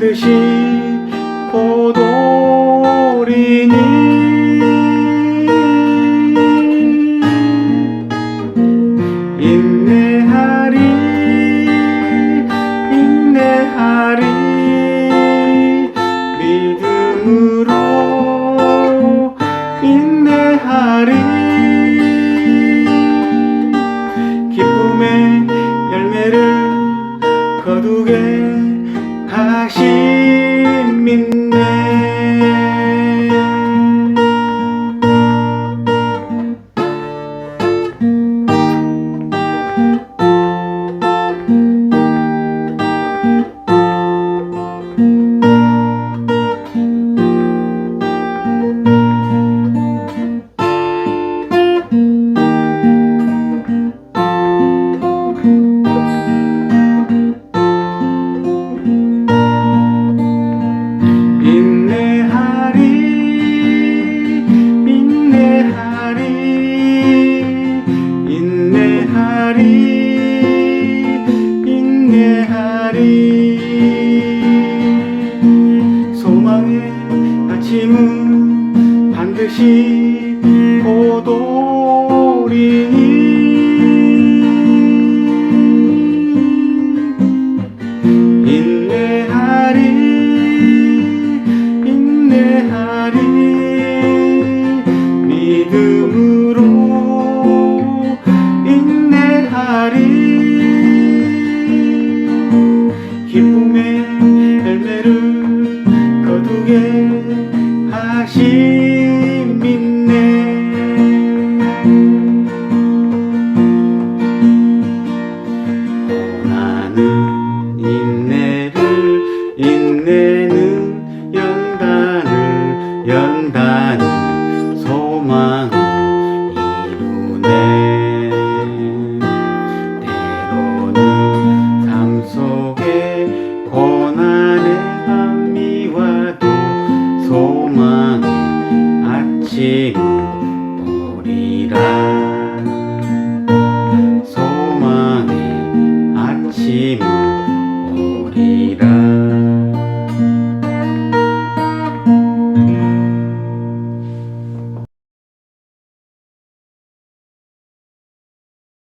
듯이 고돌이니 승리하리. 소망의 아침은 반드시 오도리니. you.